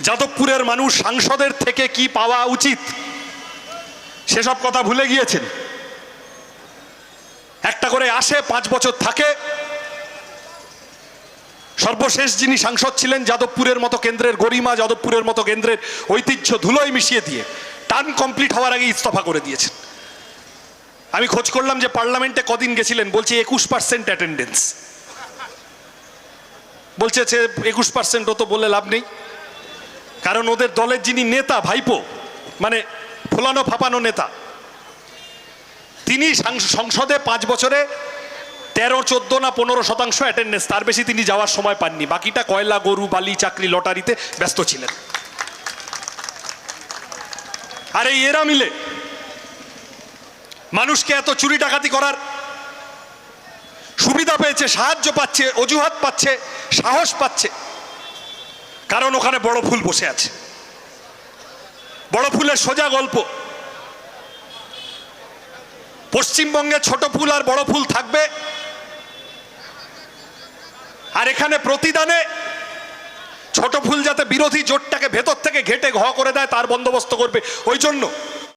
যাদবপুরের মানুষ সাংসদের থেকে কি পাওয়া উচিত? সেসব কথা ভুলে গিয়েছেন। একটা করে আসে, পাঁচ বছর থাকে। সর্বশেষ যিনি সাংসদ ছিলেন যাদবপুরের মতো কেন্দ্রের গরিমা, যাদবপুরের মতো কেন্দ্রের ঐতিহ্য ধুলোয় মিশিয়ে দিয়ে টার্ম কমপ্লিট হওয়ার আগে ইস্তফা করে দিয়েছেন। আমি খোঁজ করলাম যে পার্লামেন্টে কদিন গেছিলেন, বলছে একুশ পার্সেন্ট অ্যাটেন্ডেন্স। বলছে একুশ পার্সেন্ট তো বলে লাভ নেই। কারণ ওদের দলের যিনি নেতা, ভাইপো মানে ফোলানো ফাপানো নেতা, তিনি সংসদে পাঁচ বছরে তেরো, চোদ্দ না পনেরো শতাংশ অ্যাটেন্ডেন্স তার বেশি তিনি যাওয়ার সময় পাননি। বাকিটা কয়লা, গরু, বালি, চাকরি, লটারিতে ব্যস্ত ছিলেন। আর এই এরা মিলে মানুষকে এত চুরি ডাকাতি করার সুবিধা পেয়েছে, সাহায্য পাচ্ছে, অজুহাত পাচ্ছে, সাহস পাচ্ছে। কারণ ওখানে বড় ফুল বসে আছে। বড় ফুলের সোজা গল্প। পশ্চিমবঙ্গে ছোট ফুল আর বড় ফুল থাকবে। আর এখানে প্রতিদানে ছোট ফুল যাতে বিরোধী জোটটাকে ভেতর থেকে ঘেটে ঘ করে দেয়, তার বন্দোবস্ত করবে। ওই জন্য